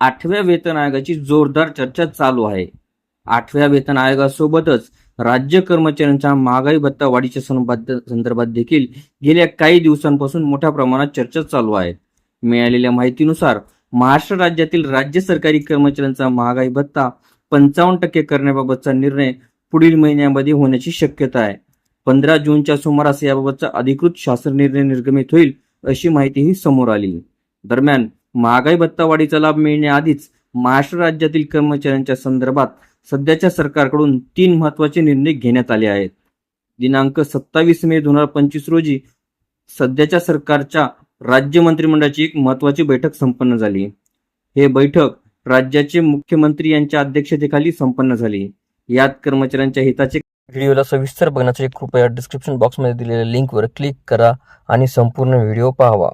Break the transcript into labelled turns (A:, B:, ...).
A: आठव्या वेतन आयोगाची जोरदार चर्चा चालू आहे. आठव्या वेतन आयोगासोबतच राज्य कर्मचाऱ्यांच्या महागाई भत्ता वाढीच्या संदर्भात देखील गेल्या काही दिवसांपासून मोठ्या प्रमाणात चर्चा चालू आहे. मिळालेल्या माहितीनुसार महाराष्ट्र राज्यातील राज्य सरकारी कर्मचाऱ्यांचा महागाई भत्ता पंचावन्न टक्के करण्याबाबतचा निर्णय पुढील महिन्यामध्ये होण्याची शक्यता आहे. पंधरा जूनच्या सुमारास याबाबतचा अधिकृत शासन निर्णय निर्गमित होईल अशी माहितीही समोर आली. दरम्यान महागाई भत्तावाढीचा लाभ मिळण्याआधीच महाराष्ट्र राज्यातील कर्मचाऱ्यांच्या संदर्भात सध्याच्या सरकारकडून तीन महत्त्वाचे निर्णय घेण्यात आले आहेत. दिनांक सत्तावीस मे दोन हजार पंचवीस रोजी सध्याच्या सरकारच्या राज्य मंत्रिमंडळाची एक महत्वाची बैठक संपन्न झाली. हे बैठक राज्याचे मुख्यमंत्री यांच्या अध्यक्षतेखाली संपन्न झाली. यात कर्मचाऱ्यांच्या हिताचे
B: व्हिडिओला सविस्तर बघण्यासाठी कृपया डिस्क्रिप्शन बॉक्समध्ये दिलेल्या लिंकवर क्लिक करा आणि संपूर्ण व्हिडिओ पाहावा.